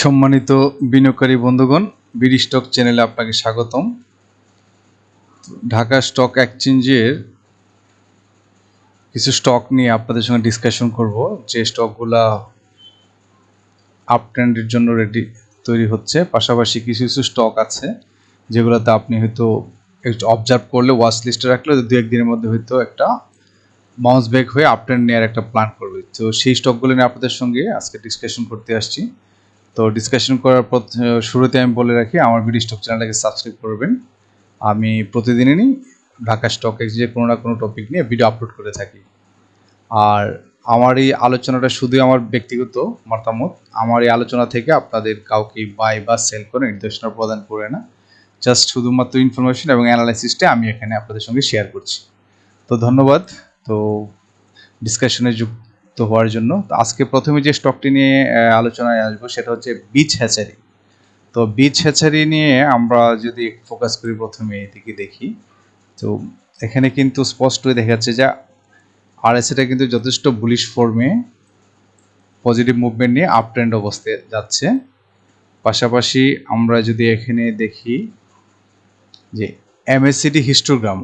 সম্মানিত বিনিয়োগকারী বন্ধুগণ, বিডি স্টক চ্যানেলে আপনাকে স্বাগতম। ঢাকা স্টক এক্সচেঞ্জের কিছু স্টক নিয়ে আপনাদের সঙ্গে ডিসকাশন করব। যে স্টকগুলা আপ ট্রেন্ডের জন্য রেডি তৈরি হচ্ছে, পাশাপাশি কিছু কিছু স্টক আছে যেগুলোতে আপনি হয়তো অবজার্ভ করলে ওয়াচ লিস্টে রাখলে দু একদিনের মধ্যে হয়তো একটা বাউন্স ব্যাক হয়ে আপ ট্রেন্ড নেওয়ার একটা প্ল্যান করবে। তো সেই স্টকগুলো নিয়ে আপনাদের সঙ্গে আজকে ডিসকাশন করতে আসছি। তো ডিসকাশন করার পর শুরুতে আমি বলে রাখি, আমার ভিডিও স্টক চ্যানেলটাকে সাবস্ক্রাইব করবেন। আমি প্রতিদিনই ঢাকা স্টক এক্সচেঞ্জে কোনো না কোনো টপিক নিয়ে ভিডিও আপলোড করে থাকি। আর আমার এই আলোচনাটা শুধুই আমার ব্যক্তিগত মতামত, আমার এই আলোচনা থেকে আপনাদের কাউকে বাই বা সেল করে নির্দেশনা প্রদান করে না। জাস্ট শুধুমাত্র ইনফরমেশন এবং অ্যানালাইসিসটা আমি এখানে আপনাদের সঙ্গে শেয়ার করছি। তো ধন্যবাদ। তো ডিসকাশনে যুক্ত হওয়ার জন্য। তো আজকে প্রথমে যে স্টকটি নিয়ে আলোচনায় আসব সেটা হচ্ছে বীজ হ্যাচারি তো বীজ হ্যাচারি নিয়ে আমরা যদি ফোকাস করি প্রথমে এদিকে দেখি। তো এখানে কিন্তু স্পষ্টই দেখা যাচ্ছে যে আরএসএটা কিন্তু যথেষ্ট বুলিশ ফর্মে পজিটিভ মুভমেন্ট নিয়ে আপ ট্রেন্ড অবস্থায় যাচ্ছে। পাশাপাশি আমরা যদি এখানে দেখি যে এমএসসিডি হিস্টোগ্রাম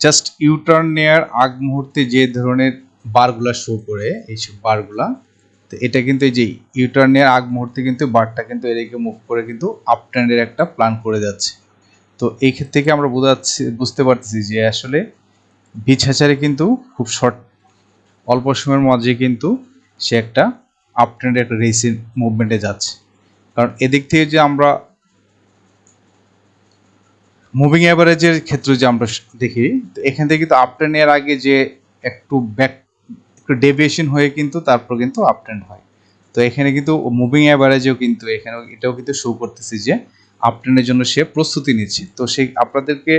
জাস্ট ইউটার্ন নেয়ার আগ মুহূর্তে যে ধরনের বারগুলা শো করে এইসব বারগুলা তো এটা কিন্তু এই যে ইউটার্ন নেয়ার আগ মুহূর্তে কিন্তু বারটা কিন্তু এদিকে মুভ করে কিন্তু আপ ট্রেন্ডের একটা প্ল্যান করে যাচ্ছে। তো এই ক্ষেত্রে থেকে আমরা বোঝাচ্ছি, বুঝতে পারতেছি যে আসলে বীজ হ্যাচারে কিন্তু খুব শর্ট অল্প সময়ের মধ্যে কিন্তু সে একটা আপ ট্রেন্ডের একটা রেসিং মুভমেন্টে যাচ্ছে। কারণ এদিক থেকে যে আমরা মুভিং অ্যাভারেজের ক্ষেত্রে যে আমরা দেখি, তো এখান থেকে কিন্তু আপ ট্রেন্ডের আগে যে একটু ব্যাক একটু ডেভিয়েশন হয়ে কিন্তু তারপর কিন্তু আপ ট্রেন্ড হয়। তো এখানে কিন্তু মুভিং অ্যাভারেজেও কিন্তু এখানে এটাও কিন্তু শো করতেছি যে আপ ট্রেন্ডের জন্য সে প্রস্তুতি নিচ্ছে। তো সেই আপনাদেরকে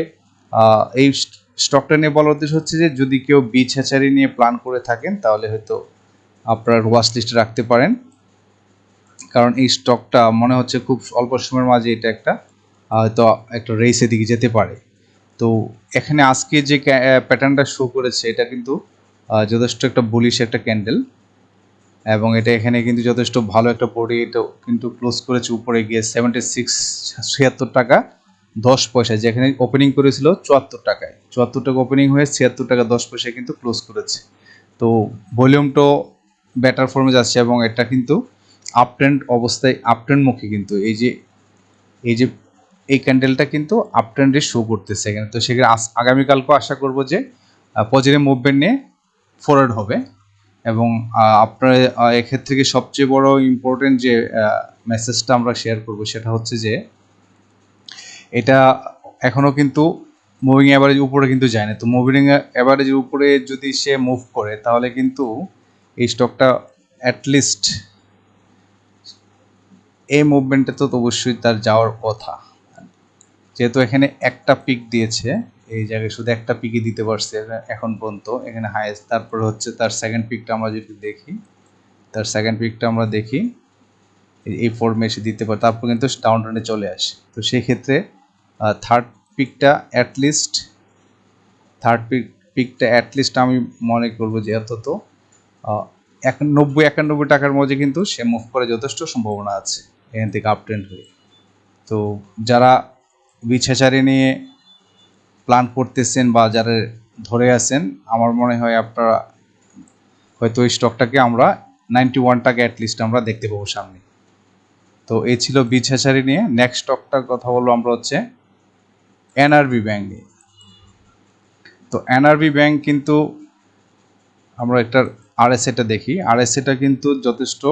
এই স্টকটা নিয়ে বলার উদ্দেশ্য হচ্ছে যে যদি কেউ বীজ হ্যাচারি নিয়ে প্ল্যান করে থাকেন তাহলে হয়তো আপনার ওয়াশ লিস্টে রাখতে পারেন। কারণ এই স্টকটা মনে হচ্ছে খুব অল্প সময়ের মাঝে এটা একটা হয়তো একটা রেসের দিকে যেতে পারে। তো এখানে আজকে যে প্যাটার্নটা শো করেছে এটা কিন্তু যথেষ্ট একটা বুলিশ একটা ক্যান্ডেল এবং এটা এখানে কিন্তু যথেষ্ট ভালো একটা বডি এটা কিন্তু ক্লোজ করেছে উপরে গিয়ে সেভেন্টি সিক্স ছিয়াত্তর টাকা, দশ পয়সা। যেখানে ওপেনিং করেছিল চুয়াত্তর টাকায়। চুয়াত্তর টাকা ওপেনিং হয়ে ছিয়াত্তর টাকা, দশ পয়সায় কিন্তু ক্লোজ করেছে। তো ভলিউমটাও ব্যাটার ফর্মে যাচ্ছে এবং এটা কিন্তু আপ ট্রেন্ড অবস্থায় আপ ট্রেন্ড মুখে কিন্তু। এই যে এই যে, এই ক্যান্ডেলটা কিন্তু আপ ট্রেন্ডে শো করতেছে এখানে। তো সেখানে আগামীকালকেও আশা করব যে পজিটিভ মুভমেন্ট নিয়ে ফরওয়ার্ড হবে এবং আপনার এক্ষেত্রে কি সবচেয়ে বড় ইম্পর্টেন্ট যে মেসেজটা আমরা শেয়ার করব সেটা হচ্ছে যে, এটা এখনও কিন্তু মুভিং অ্যাভারেজ উপরে কিন্তু যায় না। তো মুভিং অ্যাভারেজের উপরে যদি সে মুভ করে, তাহলে কিন্তু এই স্টকটা অ্যাটলিস্ট এই মুভমেন্টে তো অবশ্যই তার যাওয়ার কথা। যেহেতু এখানে একটা পিক দিয়েছে এই জায়গায় শুধু একটা পিকই দিতে পারছে এখন পর্যন্ত। এখানে হাইয়েস্ট তারপর হচ্ছে তার সেকেন্ড পিকটা আমরা যদি দেখি, তার সেকেন্ড পিকটা আমরা দেখি, এই- এই ফর্মে এসে দিতে পারে, তারপর কিন্তু ডাউন ট্রেন্ডে চলে আসে। তো সেই ক্ষেত্রে থার্ড পিকটা অ্যাটলিস্ট থার্ড পিক পিকটা অ্যাটলিস্ট আমি মনে করব যে অন্তত এক নব্বই, একানব্বই টাকার মধ্যে কিন্তু সে মুভ করে যথেষ্ট সম্ভাবনা আছে, এখান থেকে আপ ট্রেন্ড হয়ে। তো যারা বিছাচারি নিয়ে প্ল্যান করতেছেন বা যারা ধরে আছেন, আমার মনে হয় আপনারা হয়তো এই স্টকটাকে আমরা নাইনটি ওয়ান টাকা অ্যাটলিস্ট আমরা দেখতে পাবো সামনে। তো এই ছিল বীজ হ্যাচারি নিয়ে। নেক্সট স্টকটার কথা বলব আমরা হচ্ছে এনআরবি ব্যাংক নিয়ে। তো এনআরবি ব্যাংক কিন্তু আমরা একটা আরএসএটা দেখি। আরএসএটা কিন্তু যথেষ্ট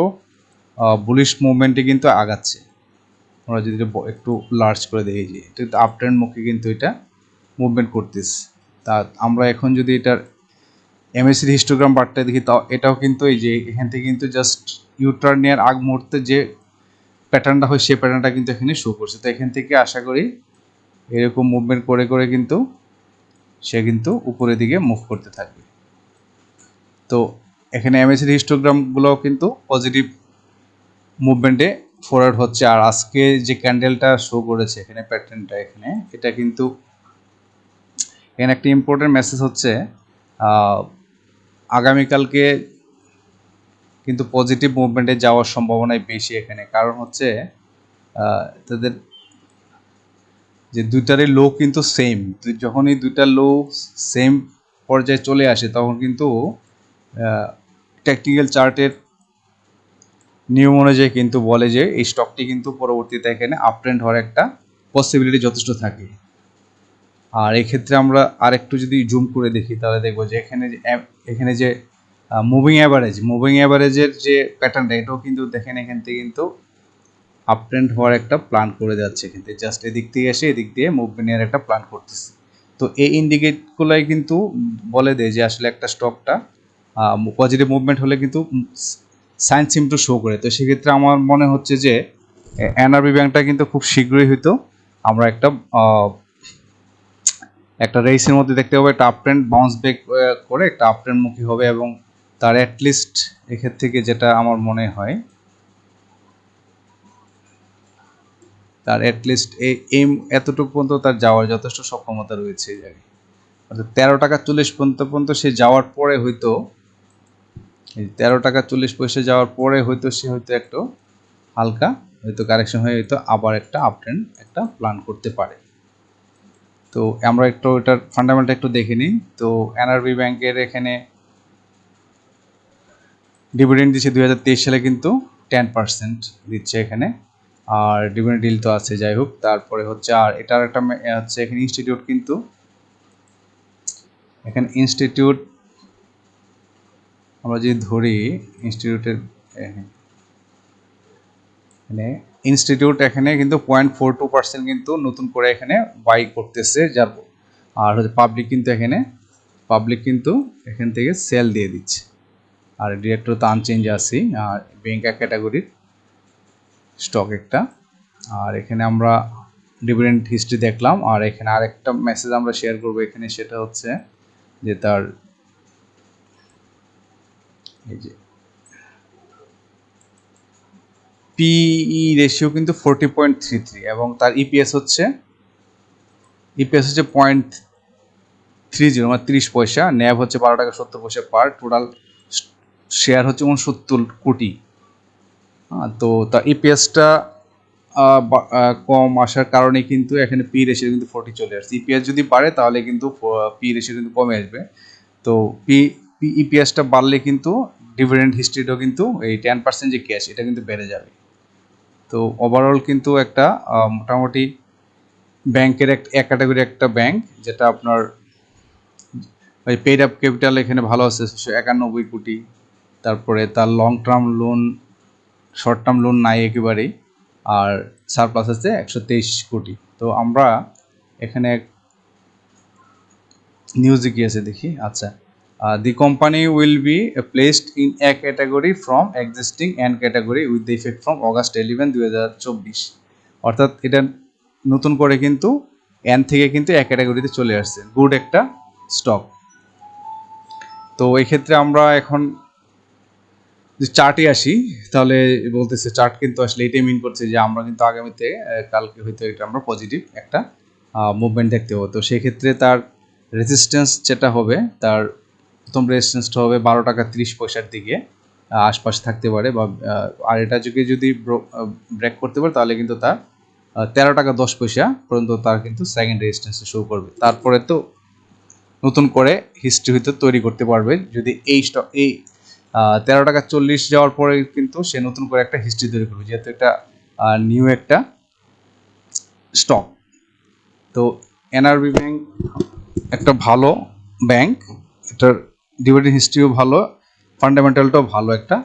বুলিশ মুভমেন্টে কিন্তু আগাচ্ছে। আমরা যদি একটু লার্জ করে দেখি যে আপ ট্রেন্ড মুখে কিন্তু এটা মুভমেন্ট করতেছে তা আমরা এখন যদি এটার এমএসির হিস্টোগ্রাম বারটা দেখি, তাও এটাও কিন্তু এই যে এখান থেকে কিন্তু জাস্ট ইউটার্ন নেওয়ার আগ মুহূর্তে যে প্যাটার্নটা হয় সেই প্যাটার্নটা কিন্তু এখানে শো করছে। তো এখান থেকে আশা করি এরকম মুভমেন্ট করে করে কিন্তু সে কিন্তু উপরের দিকে মুভ করতে থাকবে। তো এখানে এমএসির হিস্টোগ্রামগুলোও কিন্তু পজিটিভ মুভমেন্টে ফরওয়ার্ড হচ্ছে। আর আজকে যে ক্যান্ডেলটা শো করেছে, এখানে প্যাটার্নটা এখানে, এটা কিন্তু এখানে একটা ইম্পর্টেন্ট মেসেজ হচ্ছে আগামীকালকে কিন্তু পজিটিভ মুভমেন্টে যাওয়ার সম্ভাবনাই বেশি এখানে। কারণ হচ্ছে তাদের যে দুইটারই লো কিন্তু সেম যখনই দুইটা লো সেম পর্যায়ে চলে আসে, তখন কিন্তু টেকনিক্যাল চার্টের নিয়ম অনুযায়ী কিন্তু বলে যে, এই স্টকটি কিন্তু পরবর্তীতে এখানে আপ ট্রেন্ড হওয়ার একটা পসিবিলিটি যথেষ্ট থাকে। আর এক্ষেত্রে আমরা আরেকটু যদি জুম করে দেখি, তাহলে দেখব যে এখানে যে এখানে যে মুভিং অ্যাভারেজ মুভিং অ্যাভারেজের যে প্যাটার্নটা এটাও কিন্তু দেখেন এখান থেকে কিন্তু আপ ট্রেন্ড হওয়ার একটা প্ল্যান করে যাচ্ছে কিন্তু জাস্ট এদিক থেকে এসে এদিক দিয়ে মুভমেন্টের একটা প্ল্যান করতেছে। তো এই ইন্ডিকেটগুলোই কিন্তু বলে দেয় যে আসলে একটা স্টকটা পজিটিভ মুভমেন্ট হলে কিন্তু সাইন সিম টু শো করে। তো সেক্ষেত্রে আমার মনে হচ্ছে যে এনআরবি ব্যাংকটা কিন্তু খুব শীঘ্রই হয়তো আমরা একটা একটা রেসের মধ্যে দেখতে পাবো একটা আপ ট্রেন্ড বাউন্স ব্যাক করে একটা আপ ট্রেন্ড মুখী হবে এবং তার অ্যাটলিস্ট এক্ষেত্রে থেকে যেটা আমার মনে হয়, তার অ্যাটলিস্ট এই এই এতটুকু পর্যন্ত তার যাওয়ার যথেষ্ট সক্ষমতা রয়েছে এই জায়গায়। অর্থাৎ তেরো টাকা চল্লিশ পর্যন্ত পর্যন্ত সে যাওয়ার পরে হয়তো, এই তেরো টাকা চল্লিশ পয়সা যাওয়ার পরে হয়তো সে হয়তো একটু হালকা, হয়তো কারেকশন হয়ে হয়তো আবার একটা আপট্রেন্ড একটা প্ল্যান করতে পারে। তো আমরা একটু এটার ফান্ডামেন্টাল একটু দেখে নিই। তো এনআরবি ব্যাংকের এখানে ডিভিডেন্ড দিচ্ছে দুই হাজার তেইশ সালে কিন্তু টেন পার্সেন্ট দিচ্ছে এখানে। আর ডিভিডেন্ড ডিল তো আছে, যাই হোক, তারপরে হচ্ছে আর এটার একটা হচ্ছে এখানে ইনস্টিটিউট কিন্তু এখানে ইনস্টিটিউট আমরা যদি ধরি ইনস্টিটিউটের ইনস্টিটিউট এখানে কিন্তু পয়েন্ট ফোর টু পার্সেন্ট কিন্তু নতুন করে এখানে বাই করতেছে যার আর হচ্ছে পাবলিক কিন্তু এখানে পাবলিক কিন্তু এখান থেকে সেল দিয়ে দিচ্ছে। আর ডিরেক্টর তো আনচেঞ্জ আছি, আর ব্যাংক ক্যাটাগরির স্টক একটা। আর এখানে আমরা ডিভিডেন্ড হিস্ট্রি দেখলাম, আর এখানে আরেকটা মেসেজ আমরা শেয়ার করব এখানে, সেটা হচ্ছে যে তার এই যে পিই রেশিও কিন্তু ফোরটি পয়েন্ট থ্রি থ্রি এবং তার ইপিএস হচ্ছে ইপিএস হচ্ছে পয়েন্ট থ্রি জিরো মানে তিরিশ পয়সা ন্যাব হচ্ছে বারো টাকা সত্তর পয়সা পার টোটাল শেয়ার হচ্ছে উনসত্তর কোটি। হ্যাঁ, তো তার ইপিএসটা কম আসার কারণে কিন্তু এখানে পি রেশিও কিন্তু ফোরটি চলে আসছে। ইপিএস যদি বাড়ে তাহলে কিন্তু পি রেশিও কিন্তু কমে আসবে। তো পি ইপিএসটা বাড়লে কিন্তু ডিভিডেন্ড হিস্ট্রিটাও কিন্তু এই টেন পার্সেন্ট যে ক্যাশ এটা কিন্তু বেড়ে যাবে। তো ওভারঅল কিন্তু একটা মোটামুটি ব্যাংকের এক এক ক্যাটাগরি একটা ব্যাংক যেটা আপনার ওই পেড আপ ক্যাপিটাল এখানে ভালো আছে একশো একানব্বই কোটি। তারপরে তার long term loan short term loan নাই একেবারেই, আর সারপ্লাস আছে একশো তেইশ কোটি। তো আমরা এখানে নিউজে কি আছে দেখি আচ্ছা। The company will be placed in A category from existing and category with the effect from August eleven দুই হাজার চব্বিশ। অর্থাৎ এটা নতুন করে কিন্তু এন থেকে কিন্তু এক ক্যাটাগরিতে চলে আসছে। গুড একটা স্টক তো এই ক্ষেত্রে আমরা এখন যে চার্টে আসি, তাহলে বলতেছে চার্ট কিন্তু আসলে এটাই মিন করছে যে আমরা কিন্তু আগামীতে কালকে হয়তো এটা আমরা পজিটিভ একটা মুভমেন্ট দেখতে পাবো। তো সেক্ষেত্রে তার রেজিস্ট্যান্স যেটা হবে, তার প্রথম রেজিস্ট্যান্সটা হবে বারো টাকা তিরিশ পয়সার দিকে আশপাশে থাকতে পারে বা আর এটা যদি যদি ব্রেক করতে পারে তাহলে কিন্তু তার তেরো টাকা দশ পয়সা পর্যন্ত তার কিন্তু সেকেন্ড রেজিস্ট্যান্সে শো করবে। তারপরে তো নতুন করে হিস্ট্রি হয়তো তৈরি করতে পারবে, যদি এই স্টক এই তেরো টাকা চল্লিশ যাওয়ার পরে কিন্তু সে নতুন করে একটা হিস্ট্রি তৈরি করবে, যেহেতু এটা নিউ একটা স্টক তো এনআরবি ব্যাংক একটা ভালো ব্যাংক, এটার ডিভিডেন্ড হিস্ট্রিও ভালো ফান্ডামেন্টালটাও ভালো একটা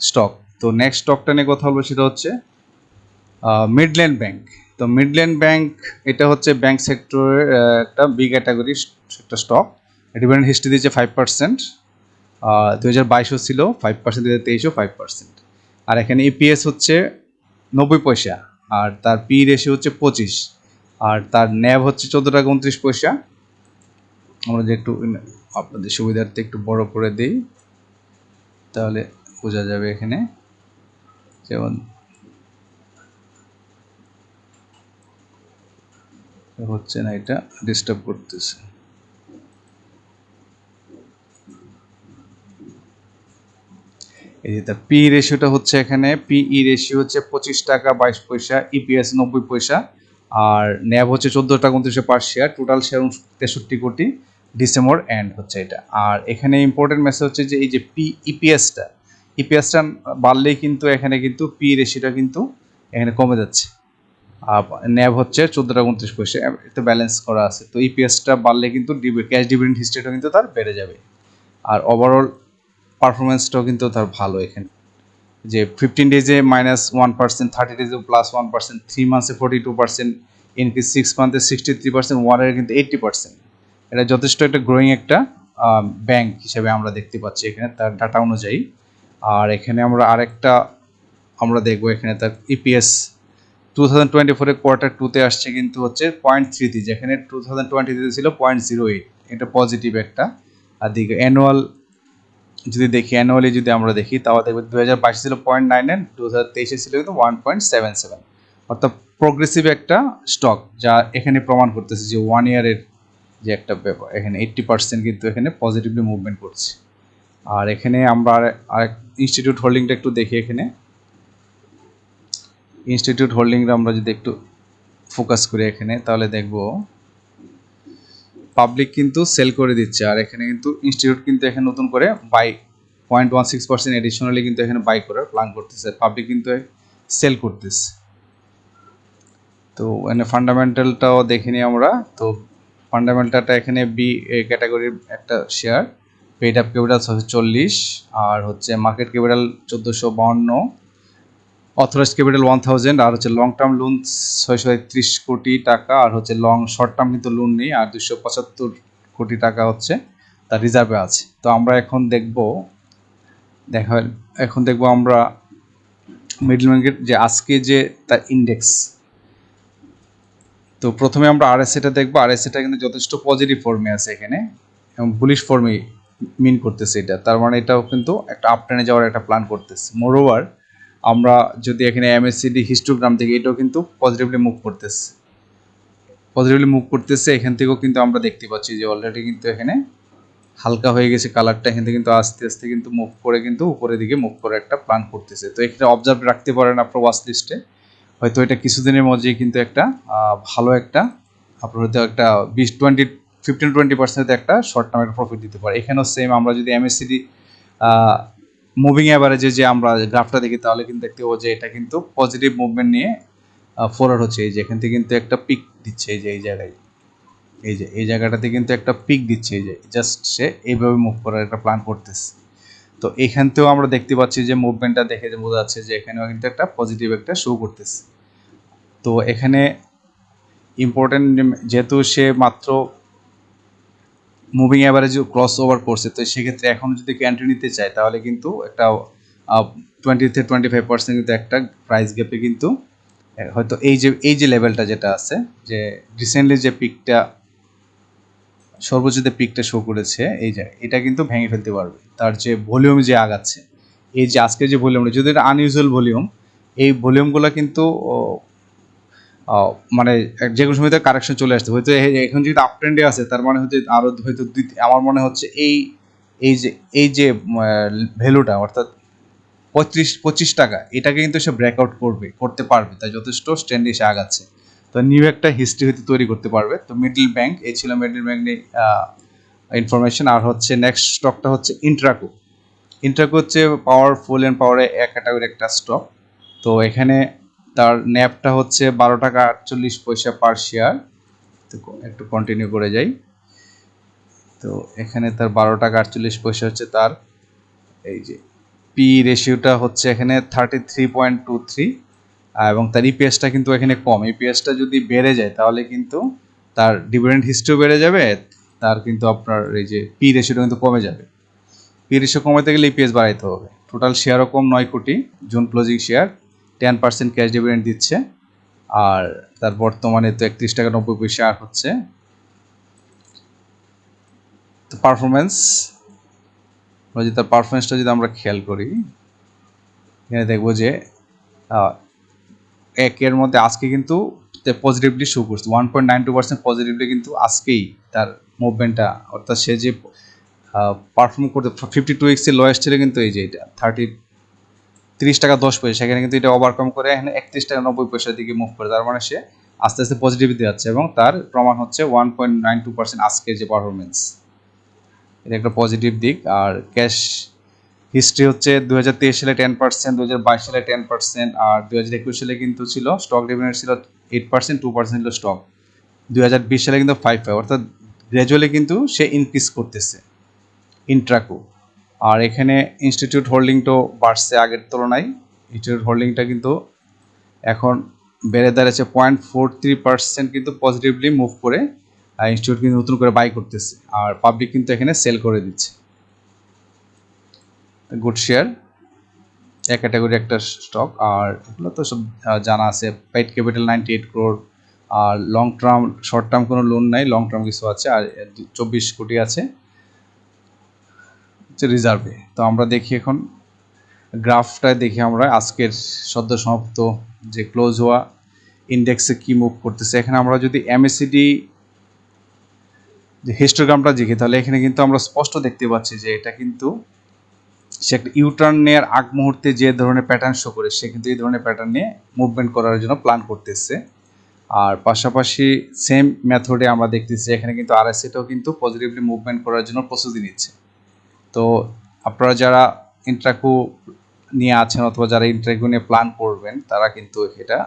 স্টক তো নেক্সট স্টকটা নিয়ে কথা বলব সেটা হচ্ছে মিডল্যান্ড ব্যাংক তো মিডল্যান্ড ব্যাংক এটা হচ্ছে ব্যাংক সেক্টরের একটা বি ক্যাটাগরি একটা স্টক ডিভিডেন্ড হিস্ট্রি দিয়েছে ফাইভ পার্সেন্ট দু হাজার বাইশও ছিল ফাইভ পার্সেন্ট দু হাজার তেইশও ফাইভ পার্সেন্ট আর এখানে ইপিএস হচ্ছে নব্বই পয়সা, আর তার পি রেশিও হচ্ছে পঁচিশ, আর তার ন্যাব হচ্ছে চোদ্দ টাকা উনত্রিশ পয়সা। আমরা যে একটু আপনাদের সুবিধার্থে একটু বড় করে দিই, তাহলে বোঝা যাবে এখানে। যেমন, হচ্ছে না এটা ডিস্টার্ব করতেছে। এই যে তার পি রেশিওটা হচ্ছে এখানে পিই রেশিও হচ্ছে পঁচিশ টাকা বাইশ পয়সা ইপিএস নব্বই পয়সা, আর ন্যাব হচ্ছে চোদ্দ টাকা উনত্রিশে পার শেয়ার টোটাল শেয়ার তেষট্টি কোটি। ডিসেম্বর এন্ড হচ্ছে এটা। আর এখানে ইম্পর্টেন্ট মেসেজ হচ্ছে যে এই যে পি ইপিএসটা ইপিএসটা বাড়লেই কিন্তু এখানে কিন্তু পি রেশিওটা কিন্তু এখানে কমে যাচ্ছে। আর ন্যাব হচ্ছে চোদ্দোটা উনত্রিশ পয়সা। এতে ব্যালেন্স করা আছে। তো ইপিএসটা বাড়লে কিন্তু ক্যাশ ডিভিডেন্ড হিস্ট্রিটা কিন্তু তার বেড়ে যাবে। আর ওভারঅল পারফরমেন্সটাও কিন্তু তার ভালো এখানে। যে ফিফটিন ডেজে মাইনাস ওয়ান পার্সেন্ট থার্টি ডেজে plus one percent three মান্থসে forty two percent increase six মান্থে sixty three percent ওয়ানের কিন্তু এইট্টি পার্সেন্ট এটা যথেষ্ট একটা গ্রোয়িং একটা ব্যাংক হিসেবে আমরা দেখতে পাচ্ছি এখানে তার ডাটা অনুযায়ী। আর এখানে আমরা আরেকটা আমরা দেখব এখানে তার ইপিএস টু থাউজেন্ড টোয়েন্টি ফোরে কোয়ার্টার টুতে আসছে কিন্তু হচ্ছে পয়েন্ট থ্রিতে যেখানে টু থাউজেন্ড টোয়েন্টিতে ছিল পয়েন্ট জিরো এইট এটা পজিটিভ একটা। আর দিকে অ্যানুয়াল যদি দেখি অ্যানুয়ালি যদি আমরা দেখি তাও দেখব দু হাজার বাইশে ছিল পয়েন্ট নাইন নাইন দু হাজার তেইশে ছিল কিন্তু ওয়ান পয়েন্ট সেভেন সেভেন অর্থাৎ প্রোগ্রেসিভ একটা স্টক যা এখানে প্রমাণ করতেছে যে ওয়ান ইয়ারের যে একটা ব্যাপার, এখানে এইট্টি পার্সেন্ট কিন্তু এখানে পজিটিভলি মুভমেন্ট করছে। আর এখানে আমরা আরেক ইনস্টিটিউট হোল্ডিংটা একটু দেখি এখানে। ইনস্টিটিউট হোল্ডিংটা আমরা যদি একটু ফোকাস করি এখানে, তাহলে দেখব পাবলিক কিন্তু সেল করে দিচ্ছে। আর এখানে কিন্তু ইনস্টিটিউট কিন্তু এখানে নতুন করে by point one six percent additionally কিন্তু এখানে বাই করার প্ল্যান করতেছে। পাবলিক কিন্তু সেল করতেছে। তো এখানে ফান্ডামেন্টালটাও দেখে নিই আমরা। তো ফান্ডামেন্টালটা এখানে বি ক্যাটাগরির একটা শেয়ার পেড আপ ক্যাপিটাল ছশো চল্লিশ, আর হচ্ছে মার্কেট ক্যাপিটাল চোদ্দোশো বাউন্ন অথরাইজ ক্যাপিটাল ওয়ান থাউজেন্ড আর হচ্ছে লং টার্ম লোন ছয়শো একত্রিশ কোটি টাকা, আর হচ্ছে লং শর্ট টার্ম কিন্তু লোন নেই, আর দুশো পঁচাত্তর কোটি টাকা হচ্ছে তার রিজার্ভে আছে। তো আমরা এখন দেখব, দেখা, এখন দেখব আমরা মিডল মার্কেট যে আজকে যে তার ইন্ডেক্স তো প্রথমে আমরা আরএসএটা দেখব। আরএসএটা কিন্তু যথেষ্ট পজিটিভ ফর্মে আছে এখানে এবং বুলিশ ফর্মে মিন করতেছে এটা। তার মানে এটাও কিন্তু একটা আপটেনে যাওয়ার একটা প্ল্যান করতেছে। মোরওভার আমরা যদি এখানে এমএসসিডি হিস্টোগ্রাম থেকে এটাও কিন্তু পজিটিভলি মুভ করতেছে। পজিটিভলি মুভ করতেছে, এখান থেকেও কিন্তু আমরা দেখতে পাচ্ছি যে অলরেডি কিন্তু এখানে হালকা হয়ে গেছে কালারটা এখান থেকে কিন্তু আস্তে আস্তে কিন্তু মুভ করে কিন্তু উপরের দিকে মুভ করে একটা প্ল্যান করতেছে। তো এখানে অবজার্ভ রাখতে পারেন আপনার ওয়াচ লিস্টে হয়তো এটা কিছুদিনের মধ্যে কিন্তু একটা ভালো একটা, আপনার হয়তো একটা বিশ টোয়েন্টি ফিফটিন টোয়েন্টি পার্সেন্ট একটা শর্ট টার্ম একটা প্রফিট দিতে পারে। এখানেও সেম আমরা যদি এমএসসিডি মুভিং অ্যাভারেজে যে আমরা গ্রাফটা দেখি, তাহলে কিন্তু দেখতে পাবো যে এটা কিন্তু পজিটিভ মুভমেন্ট নিয়ে ফরওয়ার্ড হচ্ছে। এই যে এখান থেকে কিন্তু একটা পিক দিচ্ছে এই যে, এই জায়গায়। এই যে, এই জায়গাটাতে কিন্তু একটা পিক দিচ্ছে, এই যে জাস্ট সে এইভাবে মুভ করার একটা প্ল্যান করতেছে। তো এখান থেকেও আমরা দেখতে পাচ্ছি যে মুভমেন্টটা দেখে বোঝা যাচ্ছে যে এখানেও কিন্তু একটা পজিটিভ একটা শো করতেছে। তো এখানে ইম্পর্টেন্ট যেহেতু সে মাত্র মুভিং অ্যাভারেজ ক্রস ওভার করছে, তো সেক্ষেত্রে এখন যদি ক্যান্ট্রি নিতে চায়, তাহলে কিন্তু একটা টোয়েন্টি থেকে টোয়েন্টি ফাইভ পার্সেন্ট কিন্তু একটা প্রাইস গ্যাপে কিন্তু হয়তো এই যে এই যে লেভেলটা যেটা আছে, যে রিসেন্টলি যে পিকটা সর্বোচ্চ যে পিকটা শো করেছে, এই যে, এটা কিন্তু ভেঙে ফেলতে পারবে। তার যে ভলিউম যে আগাচ্ছে, এই যে আজকে যে ভলিউমটা যদি এটা আনইউজুয়াল ভলিউম এই ভলিউমগুলো কিন্তু মানে যে কোনো সময় কারেকশন চলে আসতে হয়তো এখন যদি আপ ট্রেন্ডে আছে, তার মানে হচ্ছে আরও হয়তো আমার মনে হচ্ছে এই এই যে এই যে ভ্যালুটা অর্থাৎ পঁয়ত্রিশ পঁচিশ টাকা, এটাকে কিন্তু সে ব্রেকআউট করবে, করতে পারবে। তাই যথেষ্ট স্ট্যান্ডে এসে আগাচ্ছে। তো নিউ একটা হিস্ট্রি হয়তো তৈরি করতে পারবে। তো মিডল ব্যাংক এই ছিল মিডল ব্যাংক নিয়ে ইনফরমেশন আর হচ্ছে নেক্সট স্টকটা হচ্ছে ইন্ট্রাকো ইন্ট্রাকো হচ্ছে পাওয়ারফুল অ্যান্ড পাওয়ারে এক ক্যাটাগরি একটা স্টক তো এখানে তার ন্যাপটা হচ্ছে বারো টাকা আটচল্লিশ পয়সা পার শেয়ার তো একটু কন্টিনিউ করে যাই। তো এখানে তার বারো টাকা আটচল্লিশ পয়সা হচ্ছে তার এই যে পি রেশিওটা হচ্ছে এখানে thirty three point two three এবং তার ইপিএসটা কিন্তু এখানে কম। ইপিএসটা যদি বেড়ে যায় তাহলে কিন্তু তার ডিভিডেন্ড হিস্ট্রিও বেড়ে যাবে, তার কিন্তু আপনার এই যে পি রেশিওটা কিন্তু কমে যাবে। পি রেশিও কমাতে গেলে ইপিএস বাড়াইতে হবে। টোটাল শেয়ারও কম নয় কোটি June closing share ten percent cash dividend দিচ্ছে। আর তার বর্তমানে তো একত্রিশ টাকা নব্বই পয়সা হচ্ছে। তো পারফরমেন্স যদি তার পারফরমেন্সটা যদি আমরা খেয়াল করি, এখানে দেখব যে একের মধ্যে আজকে কিন্তু পজিটিভলি শো করছে। One point nine two percent positively কিন্তু আজকেই তার মুভমেন্টটা অর্থাৎ সে যে পারফর্ম করতে ফিফটি টু এক্সের লয়েস্ট ছিল কিন্তু এই যে এটা থার্টি তিরিশ টাকা দশ পয়সা, সেখানে কিন্তু এটা ওভারকাম করে এখানে একত্রিশ টাকা নব্বই পয়সার দিকে মুভ করে, তার মানে সে আস্তে আস্তে পজিটিভিটি যাচ্ছে এবং তার প্রমাণ হচ্ছে one point nine two percent আজকের যে পারফরমেন্স এটা একটা পজিটিভ দিক, আর ক্যাশ হিস্ট্রি হচ্ছে দু হাজার তেইশ সালে টেন পার্সেন্ট দু হাজার বাইশ সালে টেন পার্সেন্ট আর দু হাজার একুশ সালে কিন্তু ছিল স্টক ডিভিডেন্ড ছিল এইট পার্সেন্ট টু পার্সেন্ট ছিল স্টক দু হাজার বিশ সালে কিন্তু ফাইভ ফাইভ অর্থাৎ গ্র্যাজুয়ালি কিন্তু সে ইনক্রিজ করতেছে। ইন্ট্রাকো আর এখানে ইনস্টিটিউট হোল্ডিংটাও বাড়ছে আগের তুলনায়। ইনস্টিটিউট হোল্ডিংটা কিন্তু এখন বেড়ে দাঁড়িয়েছে পয়েন্ট ফোর থ্রি পার্সেন্ট কিন্তু পজিটিভলি মুভ করে ইনস্টিটিউট কিন্তু নতুন করে বাই করতেছে। আর পাবলিক কিন্তু এখানে সেল করে দিচ্ছে। গুড শেয়ার এক ক্যাটাগরি একটা স্টক আর এগুলো তো সব জানা আছে। Paid capital ninety eight crore আর লং টার্ম শর্ট টার্ম কোনো লোন নাই লং টার্ম কিছু আছে, আর চব্বিশ কোটি আছে। হচ্ছে রিজার্ভে তো আমরা দেখি এখন গ্রাফটায় দেখি আমরা, আজকের সদ্য সমাপ্ত যে ক্লোজ হওয়া ইন্ডেক্সে কি মুভ করতেছে। এখানে আমরা যদি এমএসিডি যে হিস্টোগ্রামটা দেখি তাহলে এখানে কিন্তু আমরা স্পষ্ট দেখতে পাচ্ছি যে এটা কিন্তু সে একটা ইউটার্ন নেওয়ার আগ মুহূর্তে যে ধরনের প্যাটার্ন শো করে, সে কিন্তু এই ধরনের প্যাটার্ন নিয়ে মুভমেন্ট করার জন্য প্ল্যান করতেছে। আর পাশাপাশি সেম মেথডে আমরা দেখতেছি, এখানে কিন্তু আরএসএটাও কিন্তু পজিটিভলি মুভমেন্ট করার জন্য প্রস্তুতি নিচ্ছে। তো আপনারা যারা ইন্ট্রাকু নিয়ে আছেন অথবা যারা ইন্ট্রাকু নিয়ে প্ল্যান করবেন, তারা কিন্তু এটা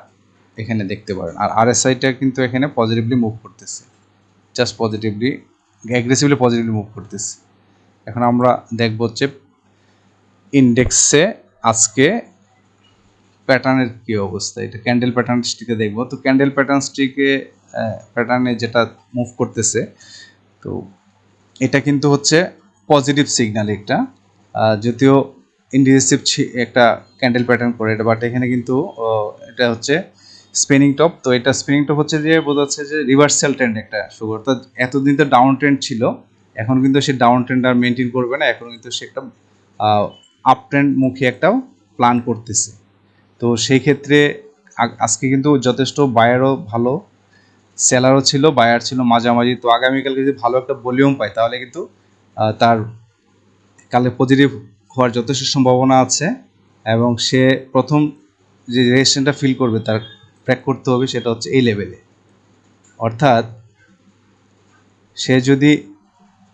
এখানে দেখতে পারেন। আর আরএসআইটা কিন্তু এখানে পজিটিভলি মুভ করতেছে। Just positively aggressively positively move করতেছে। এখন আমরা দেখব হচ্ছে ইন্ডেক্সে আজকে প্যাটার্নের কী অবস্থা। এটা ক্যান্ডেল প্যাটার্ন স্টিকে দেখব। তো ক্যান্ডেল প্যাটার্ন স্টিকে প্যাটার্নে যেটা মুভ করতেছে, তো এটা কিন্তু হচ্ছে পজিটিভ সিগন্যাল একটা। যদিও ইন্ডিসিভ একটা ক্যান্ডেল প্যাটার্ন করে এটা বাট এখানে কিন্তু এটা হচ্ছে স্পিনিং টপ তো এটা স্পিনিং টপ হচ্ছে যে বোঝা যাচ্ছে যে রিভার্সাল ট্রেন্ড একটা শুরু অর্থাৎ এতদিন তো ডাউন ট্রেন্ড ছিল, এখন কিন্তু সে ডাউন ট্রেন্ড আর মেনটেন করবে না, এখন কিন্তু সে একটা আপ ট্রেন্ড মুখী একটা প্ল্যান করতেছে। তো সেই ক্ষেত্রে আজকে কিন্তু যথেষ্ট বায়ারও ভালো সেলারও ছিল বায়ার ছিল মাঝামাঝি। তো আগামীকাল যদি ভালো একটা ভলিউম পায় তাহলে কিন্তু তার কালে পজিটিভ হওয়ার যথেষ্ট সম্ভাবনা আছে এবং সে প্রথম যে রেজিস্ট্রেশনটা ফিল করবে, তার ট্র্যাক করতে হবে সেটা হচ্ছে এই লেভেলে অর্থাৎ সে যদি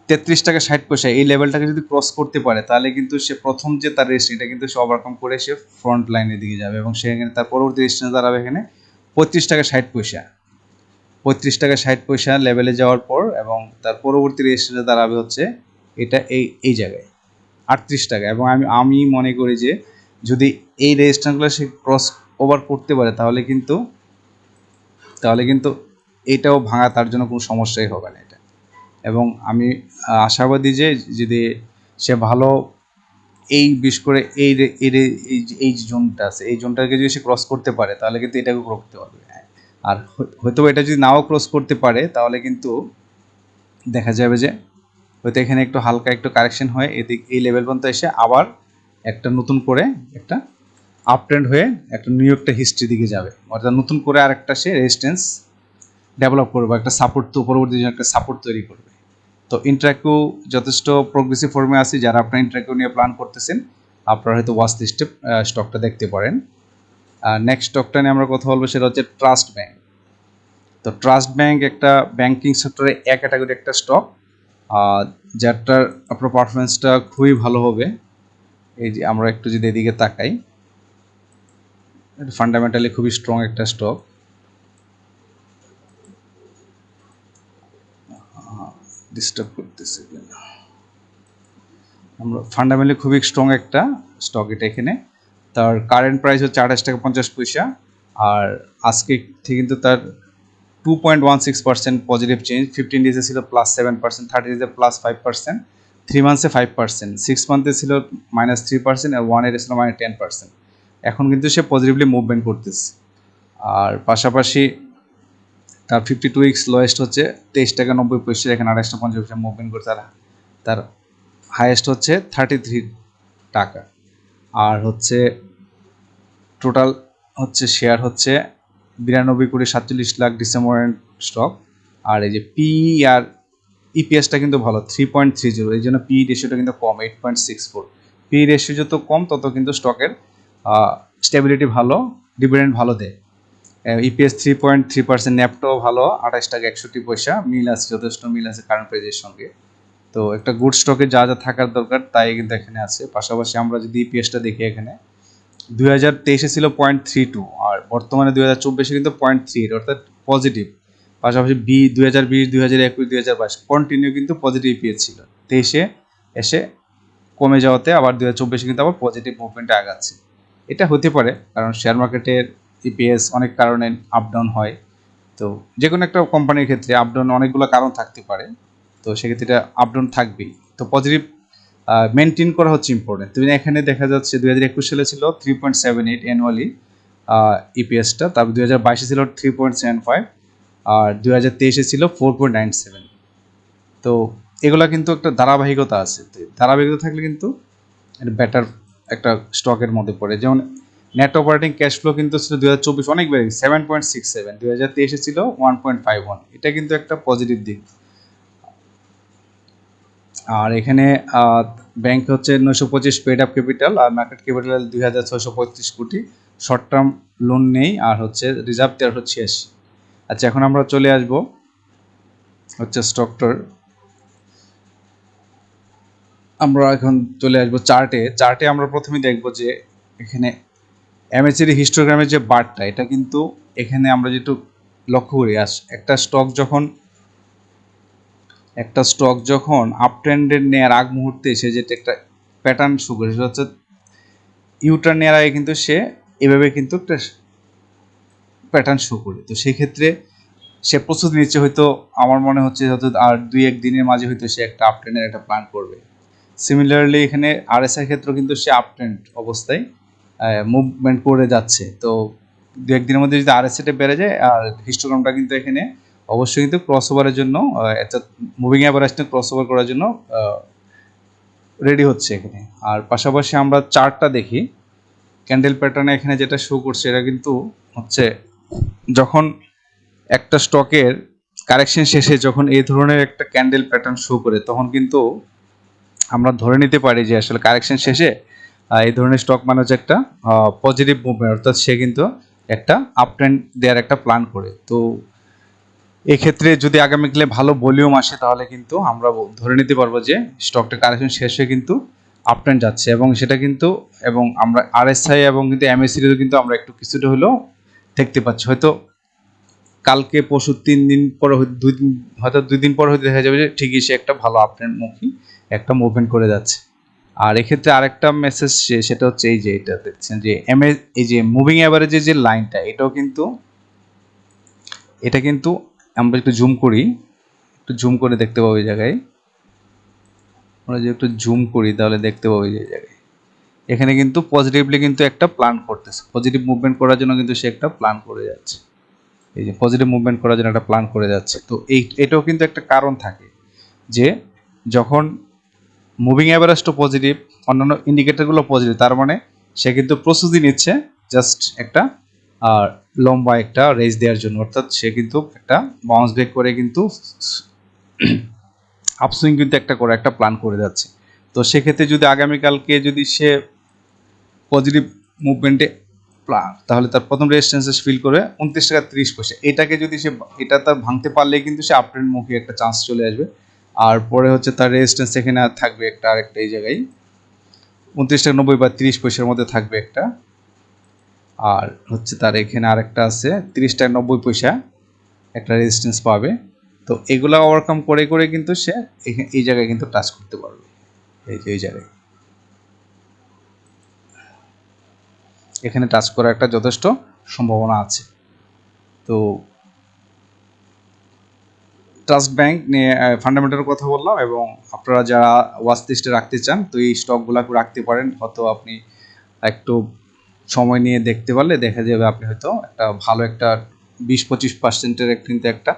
তেত্রিশ টাকা ষাট পয়সা, এই লেভেলটাকে যদি ক্রস করতে পারে, তাহলে কিন্তু সে প্রথম যে তার রেজিস্ট্রেশন এটা কিন্তু সে ওভারকাম করে সে ফ্রন্ট লাইনের দিকে যাবে এবং সেখানে তার পরবর্তী রেজিস্ট্রেশন দাঁড়াবে এখানে পঁয়ত্রিশ টাকা ষাট পয়সা। পঁয়ত্রিশ টাকা ষাট পয়সা লেভেলে যাওয়ার পর এবং তার পরবর্তী রেজিস্ট্রেশনে দাঁড়াবে হচ্ছে এটা এই এই জায়গায়। আটত্রিশ টাকা। এবং আমি আমি মনে করি যে যদি এই রেজিস্ট্রেশনগুলো সে ক্রস ওভার করতে পারে, তাহলে কিন্তু তাহলে কিন্তু এটাও ভাঙা তার জন্য কোনো সমস্যাই হবে না এটা। এবং আমি আশাবাদী যে যদি সে ভালো এই বিশেষ করে এই এই জোনটা আছে, এই জোনটাকে যদি সে ক্রস করতে পারে, তাহলে কিন্তু এটাকে করতে পারবে। আর হয়- হয়তো এটা যদি নাও ক্রস করতে পারে, তাহলে কিন্তু দেখা যাবে যে হয়তো এখানে একটু হালকা একটু কারেকশন হয়ে এদিক, এই লেভেল পর্যন্ত এসে আবার একটা নতুন করে একটা আপ ট্রেন্ড হয়ে একটা নিউ একটা হিস্ট্রি দিকে যাবে। অর্থাৎ নতুন করে আর একটা সে রেজিস্ট্যান্স ডেভেলপ করবে একটা সাপোর্ট তো পরবর্তী একটা সাপোর্ট তৈরি করবে। তো ইন্ট্রাকু যথেষ্ট প্রোগ্রেসিভ ফর্মে আছে, যারা আপনার ইন্ট্রাকু নিয়ে প্ল্যান করতেছেন, আপনারা হয়তো ওয়াচ লিস্টে স্টকটা দেখতে পারেন। আর নেক্সট স্টকটা নিয়ে আমরা কথা বলব সেটা হচ্ছে ট্রাস্ট ব্যাংক তো ট্রাস্ট ব্যাংক একটা ব্যাংকিং সেক্টরে এক ক্যাটাগরি একটা স্টক যারটার আপনার পারফরমেন্সটা খুবই ভালো হবে। এই যে আমরা একটু যদি এদিকে তাকাই ফান্ডামেন্টালি খুবই স্ট্রং একটা স্টক ডিস্টার্ব করতেছে? আমরা ফান্ডামেন্টালি খুবই স্ট্রং একটা স্টক এটা এখানে। তার কারেন্ট প্রাইস হচ্ছে আঠাশ টাকা পঞ্চাশ পয়সা, আর আজকে কিন্তু তার two point one six percent positive change fifteen ডেজে ছিল প্লাস সেভেন পার্সেন্ট থার্টি ডেজে প্লাস ফাইভ পার্সেন্ট থ্রি মান্থসে ফাইভ পার্সেন্ট সিক্স মান্থে ছিল মাইনাস থ্রি পার্সেন্ট আর ওয়ানের ছিল মাইনাস টেন পার্সেন্ট এখন কিন্তু সে পজিটিভলি মুভমেন্ট করতেছে। আর পাশাপাশি তার ফিফটি টু উইক্স লোয়েস্ট হচ্ছে, তেইশ টাকা নব্বই পয়সা, এখানে আড়াইশটা পঞ্চাশ পয়সা মুভমেন্ট করছে তার তার হাইয়েস্ট হচ্ছে থার্টি থ্রি টাকা। আর হচ্ছে টোটাল হচ্ছে শেয়ার হচ্ছে বিরানব্বই কোটি সাতচল্লিশ লাখ ডিসেম্বর স্টক আর এই যে পি আর ইপিএসটা কিন্তু ভালো থ্রি পয়েন্ট থ্রি জিরো এই জন্য পি রেশিওটা কিন্তু কম eight point six four P ratio যত কম, তত কিন্তু স্টকের স্টেবিলিটি ভালো ডিভিডেন্ড ভালো দেয়। EPS three point three percent ন্যাপটাও ভালো, আঠাশ টাকা একষট্টি পয়সা, মিল আছে, যথেষ্ট মিল আছে কারেন্ট প্রাইজের সঙ্গে। তো একটা গুড স্টকে যা যা থাকার দরকার, তাই কিন্তু এখানে আছে। পাশাপাশি আমরা যদি ইপিএসটা দেখি এখানে দুই হাজার তেইশে ছিল পয়েন্ট থ্রি টু আর বর্তমানে দুই হাজার চব্বিশে কিন্তু পয়েন্ট থ্রি অর্থাৎ পজিটিভ পাশাপাশি বি দুই হাজার বিশ, দুই হাজার একুশ, দুই হাজার বাইশ কন্টিনিউ কিন্তু পজিটিভ ইপিএস ছিল। তেইশে এসে কমে যাওয়াতে আবার দুই হাজার চব্বিশে কিন্তু আবার পজিটিভ মুভমেন্টে আগাচ্ছে। এটা হতে পারে, কারণ শেয়ার মার্কেটের ইপিএস অনেক কারণে আপ ডাউন হয়। তো যে কোনো একটা কোম্পানির ক্ষেত্রে আপ ডাউন অনেকগুলো কারণ থাকতে পারে। তো সেক্ষেত্রে এটা আপ ডাউন থাকবেই। তো পজিটিভ মেনটেন করা হচ্ছে ইম্পর্টেন্ট তুমি এখানে দেখা যাচ্ছে দুই হাজার একুশ সালে ছিল three point seven eight annually ইপিএসটা তারপর দুই হাজার বাইশে ছিল থ্রি পয়েন্ট সেভেন ফাইভ আর দুই হাজার তেইশে ছিল ফোর পয়েন্ট নাইন সেভেন তো এগুলো কিন্তু একটা ধারাবাহিকতা আছে। ধারাবাহিকতা থাকলে কিন্তু বেটার একটা স্টকের মধ্যে পড়ে। যেমন নেট অপারেটিং ক্যাশ ফ্লো কিন্তু ছিল দু হাজার চব্বিশ, অনেক বেড়ে সেভেন পয়েন্ট সিক্স সেভেন দু হাজার তেইশে ছিল ওয়ান পয়েন্ট ফাইভ ওয়ান এটা কিন্তু একটা পজিটিভ দিক। আর এখানে ব্যাংক হচ্ছে নয়শো পঁচিশ পেড আপ ক্যাপিটাল আর মার্কেট ক্যাপিটাল দুই হাজার ছয়শো পঁয়ত্রিশ কোটি। শর্ট টার্ম লোন নেই আর হচ্ছে রিজার্ভ তেরোশো ছিয়াশি আচ্ছা এখন আমরা চলে আসব হচ্ছে স্টকটার আমরা এখন চলে আসব চার্টে চার্টে আমরা প্রথমে দেখব যে এখানে এমএসির হিস্টোগ্রামের যে বারটা এটা কিন্তু এখানে আমরা যেটু লক্ষ্য করি, আস, একটা স্টক যখন একটা স্টক যখন আপ ট্রেন্ডের নেওয়ার আগ মুহূর্তে সে যেটা একটা প্যাটার্ন শো করে, সেটা হচ্ছে ইউটার নেওয়ার আগে কিন্তু সে এভাবে কিন্তু একটা প্যাটার্ন শো করে। তো সেক্ষেত্রে সে প্রস্তুতি নিচ্ছে হয়তো, আমার মনে হচ্ছে হয়তো আর দুই এক দিনের মাঝে হয়তো সে একটা আপ ট্রেন্ডের একটা প্ল্যান করবে। সিমিলারলি এখানে আর আরএসআই ক্ষেত্রেও কিন্তু সে আপ ট্রেন্ড অবস্থায় মুভমেন্ট করে যাচ্ছে। তো দু একদিনের মধ্যে যদি আরএসআইটা বেড়ে যায়, আর হিস্টোগ্রামটা কিন্তু এখানে অবশ্যই কিন্তু ক্রস ওভারের জন্য মুভিং অ্যাভারেজটা ক্রস ওভার করার জন্য রেডি হচ্ছে এখানে। আর পাশাপাশি আমরা চার্টটা দেখি। ক্যান্ডেল প্যাটার্নে এখানে যেটা শো করছে, এটা কিন্তু হচ্ছে যখন একটা স্টকের কারেকশন শেষে যখন এই ধরনের একটা ক্যান্ডেল প্যাটার্ন শো করে, তখন কিন্তু আমরা ধরে নিতে পারি যে আসলে কারেকশন শেষে এই ধরনের স্টক মানে হচ্ছে একটা পজিটিভ মুভমেন্ট অর্থাৎ সে কিন্তু একটা আপ ট্রেন্ড দেওয়ার একটা প্ল্যান করে। তো এক্ষেত্রে যদি আগামীকালে ভালো ভলিউম আসে, তাহলে কিন্তু আমরা ধরে নিতে পারব যে স্টকটা কারেকশন শেষ হয়ে কিন্তু আপ যাচ্ছে এবং সেটা কিন্তু, এবং আমরা আরএসআই এবং কিন্তু এমএসিরও কিন্তু আমরা একটু কিছুটা হলেও দেখতে পাচ্ছি। হয়তো কালকে, পরশু তিন দিন পরে দুই দিন, হয়তো দুই দিন পরে হয়তো দেখা যাবে যে ঠিকই সে একটা ভালো আপ মুখী, একটা মুভমেন্ট করে যাচ্ছে। আর এক্ষেত্রে আরেকটা মেসেজ সেটা হচ্ছে এই যে এটা দেখছেন যে এম এই যে মুভিং অ্যাভারেজের যে লাইনটা এটাও কিন্তু, এটা কিন্তু আমরা একটু জুম করি, একটু জুম করে দেখতে পাবো এই জায়গায়। আমরা যদি একটু জুম করি, তাহলে দেখতে পাবো এই জায়গায়। এখানে কিন্তু পজিটিভলি কিন্তু একটা প্ল্যান করতেছে। পজিটিভ মুভমেন্ট করার জন্য কিন্তু সে একটা প্ল্যান করে যাচ্ছে। এই যে পজিটিভ মুভমেন্ট করার জন্য একটা প্ল্যান করে যাচ্ছে। তো এই, এটাও কিন্তু একটা কারণ থাকে যে যখন মুভিং অ্যাভারেজটা পজিটিভ অন্যান্য ইন্ডিকেটারগুলো পজিটিভ তার মানে সে কিন্তু প্রস্তুতি নিচ্ছে জাস্ট একটা, আর লম্বা একটা রেস দেওয়ার জন্য। অর্থাৎ সে কিন্তু একটা বাউন্স ব্যাক করে কিন্তু আপসুইং কিন্তু একটা করে, একটা প্ল্যান করে যাচ্ছে। তো সেক্ষেত্রে যদি আগামীকালকে যদি সে পজিটিভ মুভমেন্টে প্ল্যান তাহলে তার প্রথম রেজিস্ট্যান্সেস ফিল করে উনত্রিশ টাকা তিরিশ পয়সা। এটাকে যদি সে, এটা তার ভাঙতে পারলে কিন্তু সে আপট্রেন্ড মুখে একটা চান্স চলে আসবে। আর পরে হচ্ছে তার রেজিস্ট্যান্স এখানে থাকবে একটা আরেকটা এই জায়গায় উনত্রিশ টাকা নব্বই বা তিরিশ পয়সার মধ্যে থাকবে একটা আর হচ্ছে তার এখানে আরেকটা আছে, তিরিশ টাকা নব্বই পয়সা একটা রেজিস্ট্যান্স পাবে। তো এগুলো ওভারকাম করে করে কিন্তু সে এই জায়গায় কিন্তু টাচ করতে পারবে। এই যে, এই জায়গায়। এখানে টাচ করার একটা যথেষ্ট সম্ভাবনা আছে। তো ট্রাস্ট ব্যাংক নিয়ে ফান্ডামেন্টাল কথা বললাম এবং আপনারা যারা ওয়াচ লিস্টে রাখতে চান, তো এই স্টকগুলো রাখতে পারেন। হয়তো আপনি একটু সময় নিয়ে দেখতে পারলে দেখা যাবে আপনি হয়তো একটা ভালো একটা বিশ পঁচিশ পার্সেন্টের কিন্তু একটা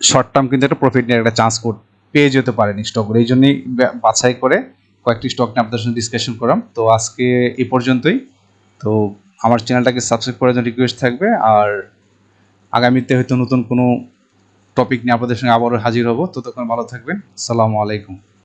শর্ট টার্ম কিন্তু একটা প্রফিট নিয়ে একটা চান্স কোড পেয়ে যেতে পারেন স্টকগুলো এই জন্যই বাছাই করে কয়েকটি স্টক নিয়ে আপনাদের সঙ্গে ডিসকাশন করলাম তো আজকে এ পর্যন্তই। তো আমার চ্যানেলটাকে সাবস্ক্রাইব করার জন্য রিকোয়েস্ট থাকবে। আর আগামীতে হয়তো নতুন কোনো টপিক নিয়ে আপনাদের সঙ্গে আবারও হাজির হব। ততক্ষণ ভালো থাকবেন। সালামু আলাইকুম।